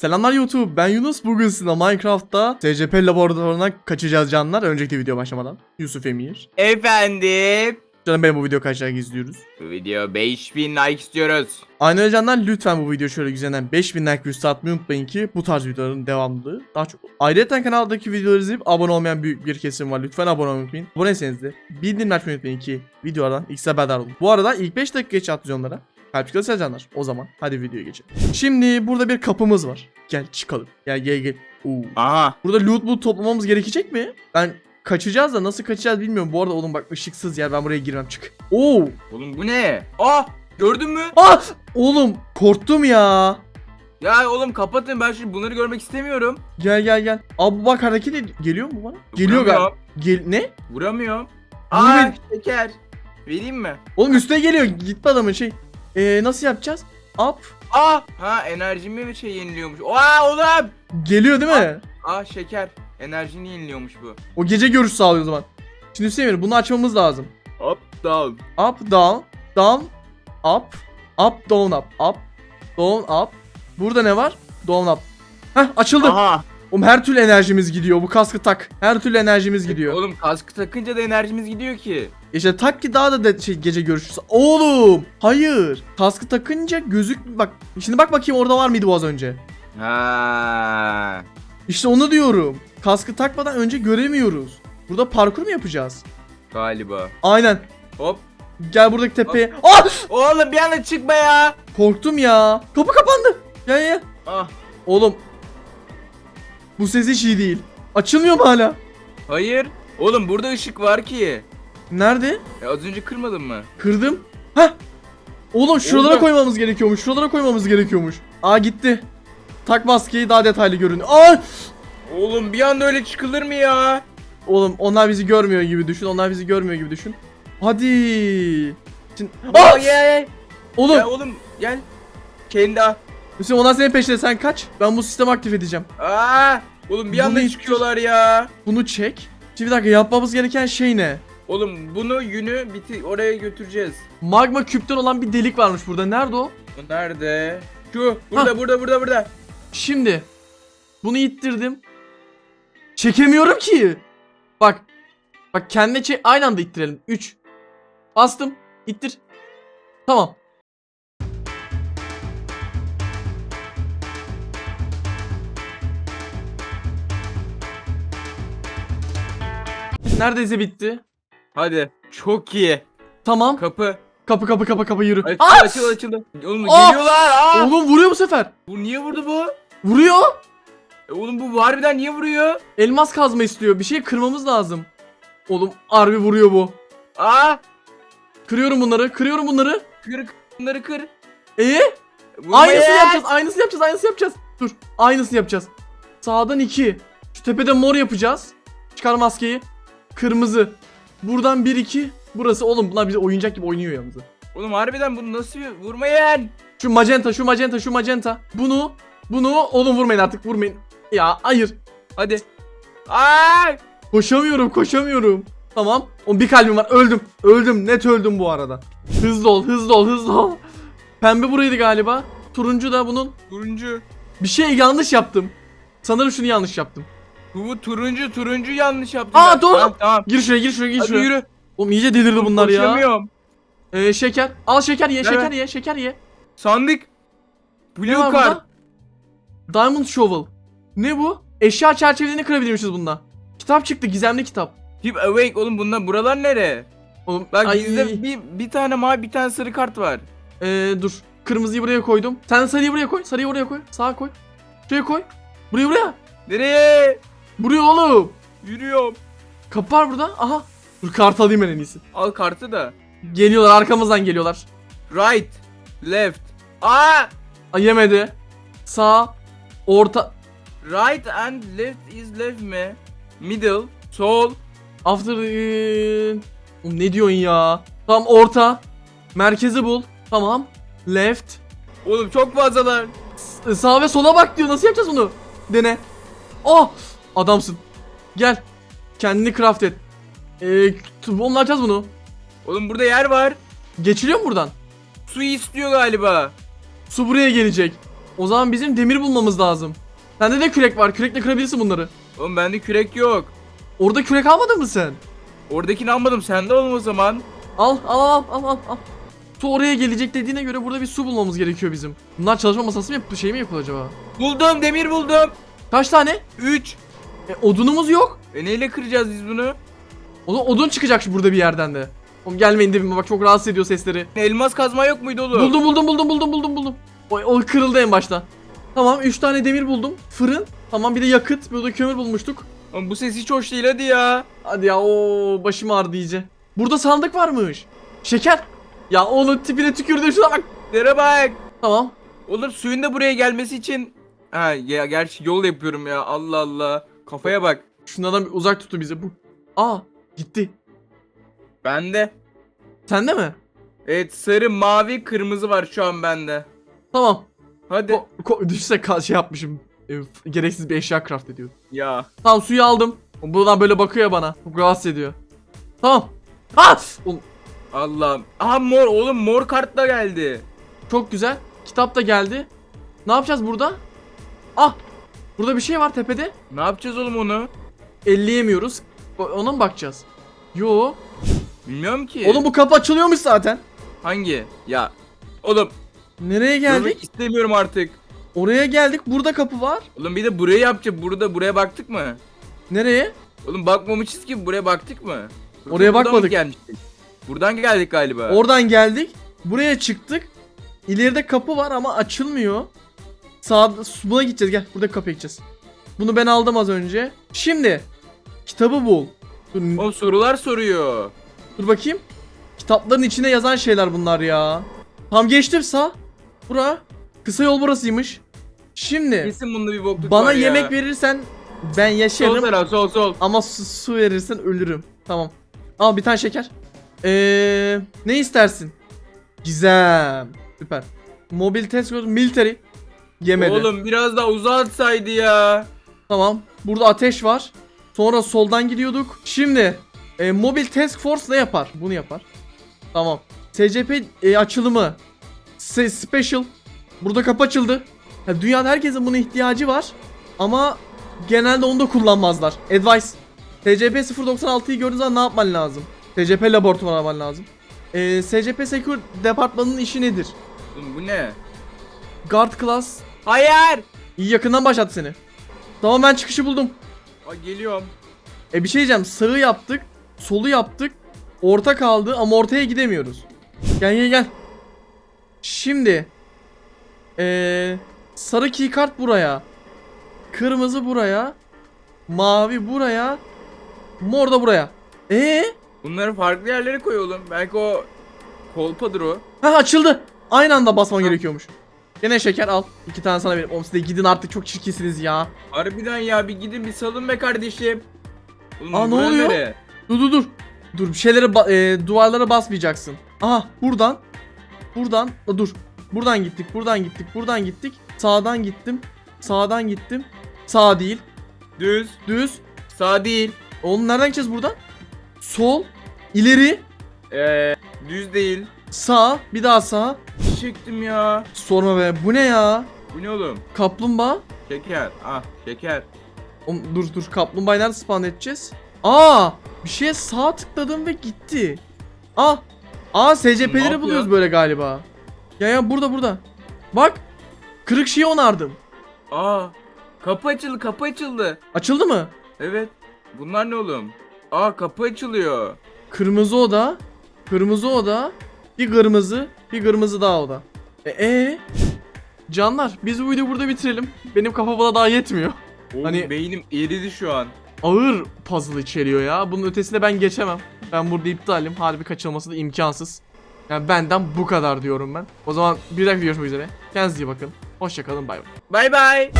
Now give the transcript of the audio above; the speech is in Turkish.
Selamlar YouTube ben Yunus. Bugün sizinle Minecraft'ta SCP laboratuvarına kaçacağız canlar. Önceki video başlamadan. Yusuf Emir. Efendim. Canım benim bu video kaç like izliyoruz? Bu video 5000 like istiyoruz. Aynı öyle canlar. Lütfen bu video şöyle güzelinden 5000 like üstü atmayı unutmayın ki bu tarz videoların devamlılığı daha çok Ayrıca kanaldaki videoları izleyip abone olmayan büyük bir kesim var. Lütfen abone olmayı unutmayın. Aboneyseniz de bildirim açmayı unutmayın ki videolardan ilk haberdar olun. Bu arada ilk 5 dakika geç atacağız onlara Kalp çikolatası canlar o zaman hadi videoya geçelim Şimdi burada bir kapımız var Gel çıkalım gel gel gel Oo. Aha. Burada loot loot toplamamız gerekecek mi? Ben kaçacağız da nasıl kaçacağız bilmiyorum. Bu arada oğlum bak ışıksız yer ben buraya girmem çık. Oo! Oğlum bu ne? Ah gördün mü? Ah! Oğlum korktum ya. Ya oğlum kapatın ben şimdi bunları görmek istemiyorum. Gel gel gel. Abi bak hareket ed- geliyor mu bana? Geliyor galiba. Gel ne? Vuramıyorum. Aa ben- şeker. Vereyim mi? Oğlum üstüne geliyor. Gitme adamın şey. Ee, nasıl yapacağız? Up. Ah ha enerjimi bir şey yeniliyormuş. Aa oğlum. Geliyor değil mi? Ah şeker. Enerjini yeniliyormuş bu. O gece görüş sağlıyor o zaman. Şimdi Hüseyin bunu açmamız lazım. Hop down. Up down down up up down up up down up. Burada ne var? Down up. Heh açıldı. Aha. Oğlum her türlü enerjimiz gidiyor. Bu kaskı tak. Her türlü enerjimiz gidiyor. Oğlum kaskı takınca da enerjimiz gidiyor ki. İşte tak ki daha da de- şey, gece görüşürüz. Oğlum hayır. Kaskı takınca gözük bak. Şimdi bak bakayım orada var mıydı bu az önce? Ha. İşte onu diyorum. Kaskı takmadan önce göremiyoruz. Burada parkur mu yapacağız? Galiba. Aynen. Hop. Gel buradaki tepeye. Ah! Oğlum bir anda çıkma ya. Korktum ya. Kapı kapandı. Gel gel. Ah. Oğlum. Bu ses hiç iyi değil. Açılmıyor mu hala? Hayır. Oğlum burada ışık var ki. Nerede? E, az önce kırmadın mı? Kırdım. Heh. Oğlum şuralara Oğlum. koymamız gerekiyormuş. Şuralara koymamız gerekiyormuş. Aa gitti. Tak maskeyi daha detaylı görün. Aa! Oğlum bir anda öyle çıkılır mı ya? Oğlum onlar bizi görmüyor gibi düşün. Onlar bizi görmüyor gibi düşün. Hadi. Şimdi... Aa, gel. Oğlum. Ya oğlum gel. Kendi Hüseyin onlar senin peşinde sen kaç. Ben bu sistemi aktif edeceğim. Aa! Oğlum bir Bunu anda ittir. çıkıyorlar ya. Bunu çek. Şimdi bir dakika yapmamız gereken şey ne? Oğlum bunu yünü biti oraya götüreceğiz. Magma küpten olan bir delik varmış burada. Nerede o? Bu nerede? Şu burada burada burada burada. Şimdi bunu ittirdim. Çekemiyorum ki. Bak. Bak kendine çek aynı anda ittirelim. 3. Bastım. İttir. Tamam. Neredeyse bitti. Hadi. Çok iyi. Tamam. Kapı. Kapı kapı kapı kapı yürü. Açıldı Aa! açıldı açıldı. Oğlum Aa! geliyorlar. Aa! Oğlum vuruyor bu sefer. Bu niye vurdu bu? Vuruyor. E, oğlum bu harbiden niye vuruyor? Elmas kazma istiyor. Bir şey kırmamız lazım. Oğlum harbi vuruyor bu. Aa! Kırıyorum bunları. Kırıyorum bunları. Kır bunları kır. Ee? Vurma Aynısını ya. yapacağız. Aynısını yapacağız. Aynısını yapacağız. Dur. Aynısını yapacağız. Sağdan iki. Şu tepede mor yapacağız. Çıkar maskeyi. Kırmızı. Buradan bir iki. Burası oğlum bunlar bize oyuncak gibi oynuyor yalnız. Oğlum harbiden bunu nasıl vurmayın? Şu magenta, şu magenta, şu magenta. Bunu, bunu oğlum vurmayın artık vurmayın. Ya hayır. Hadi. Ay! Koşamıyorum, koşamıyorum. Tamam. O bir kalbim var. Öldüm. Öldüm. Net öldüm bu arada. Hızlı ol, hızlı ol, hızlı ol. Pembe buraydı galiba. Turuncu da bunun. Turuncu. Bir şey yanlış yaptım. Sanırım şunu yanlış yaptım. Bu, bu turuncu turuncu yanlış yaptım. Aa, ben. doğru. Tamam, tamam. Gir şuraya, gir şuraya, gir Hadi şuraya. yürü. Oğlum iyice delirdi bunlar ya. Koşamıyorum. Ee, şeker. Al şeker ye, şeker ye, şeker ye. Sandık. Blue var card. burada? Diamond Shovel. Ne bu? Eşya çerçevelerini kırabilirmişiz bunda. Kitap çıktı, gizemli kitap. Keep awake oğlum bunlar buralar nere? Oğlum Bak ay, bizde bir, bir tane mavi bir tane sarı kart var. Ee, dur. Kırmızıyı buraya koydum. Sen sarıyı buraya koy. Sarıyı buraya koy. Sağa koy. Şuraya koy. Buraya buraya. Nereye? Buraya oğlum. Yürüyorum. Kapı var burada. Aha. Dur kart alayım ben en iyisi. Al kartı da. Geliyorlar arkamızdan geliyorlar. Right. Left. Aa! Ay yemedi. Sağ. Orta. Right and left is left mi? Middle. Sol. After. Oğlum ne diyorsun ya? Tamam orta. Merkezi bul. Tamam. Left. Oğlum çok fazlalar. S- Sağa ve sola bak diyor. Nasıl yapacağız bunu? Dene. Oh! Adamsın. Gel. Kendini craft et. Ee, t- açacağız bunu. Oğlum burada yer var. Geçiliyor mu buradan? Su istiyor galiba. Su buraya gelecek. O zaman bizim demir bulmamız lazım. Sende de kürek var. Kürekle kırabilirsin bunları. Oğlum bende kürek yok. Orada kürek almadın mı sen? Oradakini almadım. Sende oğlum o zaman. Al al al al al al. Su oraya gelecek dediğine göre burada bir su bulmamız gerekiyor bizim. Bunlar çalışma masası mı yapıyor şey mi yapıyor acaba? Buldum demir buldum. Kaç tane? 3. E, odunumuz yok. E neyle kıracağız biz bunu? Odun, odun çıkacak şu burada bir yerden de. Oğlum gelmeyin dibime bak çok rahatsız ediyor sesleri. Elmas kazma yok muydu oğlum? Buldum buldum buldum buldum buldum buldum. O, o kırıldı en başta. Tamam 3 tane demir buldum. Fırın. Tamam bir de yakıt. Burada kömür bulmuştuk. Oğlum bu ses hiç hoş değil hadi ya. Hadi ya o başım ağrıdı iyice. Burada sandık varmış. Şeker. Ya oğlum tipine tükürdüm şuna bak. Nere bak. Tamam. Oğlum suyun da buraya gelmesi için Ha ya gerçi yol yapıyorum ya Allah Allah. Kafaya bak. Şunlardan bir uzak tuttu bizi bu. Aa gitti. Bende. Sende mi? Evet sarı, mavi, kırmızı var şu an bende. Tamam. Hadi. Ko- ko- düşse ka- şey yapmışım. E, gereksiz bir eşya craft ediyorum. ya. Tamam suyu aldım. Buradan böyle bakıyor bana. Çok rahatsız ediyor. Tamam. Ah! Oğlum, Allah'ım. Aha mor oğlum mor kartla geldi. çok güzel. Kitap da geldi. Ne yapacağız burada? Ah! Burada bir şey var tepede. Ne yapacağız oğlum onu? Elleyemiyoruz. Ona mı bakacağız? Yo. Bilmiyorum ki. Oğlum bu kapı açılıyormuş zaten. hangi? Ya. Oğlum Nereye geldik? istemiyorum artık. Oraya geldik. Burada kapı var. Oğlum bir de burayı yapacağız. Burada buraya baktık mı? Nereye? Oğlum bakmamışız ki buraya baktık mı? Yoksa Oraya bakmadık. gelmiştik? Buradan geldik galiba. Oradan geldik. Buraya çıktık. İleride kapı var ama açılmıyor. Sağ buna gideceğiz gel. Burada kapıya gideceğiz. Bunu ben aldım az önce. Şimdi kitabı bul. Dur, Oğlum sorular soruyor. dur bakayım. Kitapların içine yazan şeyler bunlar ya. Tam geçtim sağ. Bura. Kısa yol burasıymış. Şimdi Kesin bunda bir bokluk bana var ya. yemek verirsen ben Sol yaşarım taraf sol sol. ama su, su verirsen ölürüm. Tamam. Al bir tane şeker. Eee ne istersin? Gizem. Süper. Mobil test code military. Yemedi. Oğlum biraz daha uzatsaydı ya. Tamam. Burada ateş var. Sonra soldan gidiyorduk. Şimdi e, mobil task force ne yapar? Bunu yapar. Tamam. SCP e, açılımı. Se- special. Burada kapı açıldı. Ya, dünyada herkesin buna ihtiyacı var. Ama genelde onu da kullanmazlar. Advice. SCP 096'yı gördüğün zaman ne yapman lazım? SCP laboratuvarı alman lazım. E, SCP Secure departmanının işi nedir? Oğlum bu ne? Guard class. Hayır. İyi yakından başlattı seni. Tamam ben çıkışı buldum. Aa, geliyorum. E bir şey diyeceğim. Sağı yaptık. Solu yaptık. Orta kaldı ama ortaya gidemiyoruz. Gel gel gel. Şimdi. Eee sarı keycard buraya. Kırmızı buraya. Mavi buraya. Mor da buraya. Ee? Bunları farklı yerlere koy oğlum. Belki o kolpadır o. Ha açıldı. Aynı anda basman gerekiyormuş. Gene şeker al. İki tane sana vereyim. Oğlum siz de gidin artık çok çirkinsiniz ya. Harbiden ya bir gidin bir salın be kardeşim. Oğlum, Aa, ne oluyor? nere? Dur dur dur. Dur bir şeylere ba- e, duvarlara basmayacaksın. Aha buradan. Buradan. Aa, dur. Buradan gittik. Buradan gittik. Buradan gittik. Sağdan gittim. Sağdan gittim. Sağ değil. Düz. Düz. Sağ değil. Oğlum nereden gideceğiz buradan? Sol. ileri Ee, düz değil. Sağ. Bir daha sağ. Çektim ya. Sorma be. Bu ne ya? Bu ne oğlum? Kaplumbağa. Şeker. Ah şeker. Oğlum, dur dur. Kaplumbağayı nerede spawn edeceğiz? Aa! Bir şeye sağ tıkladım ve gitti. Aa! Aa SCP'leri buluyoruz böyle galiba. Ya ya burada burada. Bak. Kırık şeyi onardım. Aa. Kapı açıldı kapı açıldı. Açıldı mı? Evet. Bunlar ne oğlum? Aa kapı açılıyor. Kırmızı oda. Kırmızı oda. Bir kırmızı. Bir kırmızı daha oda. E, e? Canlar biz bu videoyu burada bitirelim. Benim kafa bana daha yetmiyor. Oğlum Hani- beynim eridi şu an. Ağır puzzle içeriyor ya. Bunun ötesine ben geçemem. Ben burada iptalim. Harbi kaçılması da imkansız. Yani benden bu kadar diyorum ben. O zaman bir dakika görüşmek üzere. Kendinize iyi bakın. Hoşçakalın bay bay. Bay bay.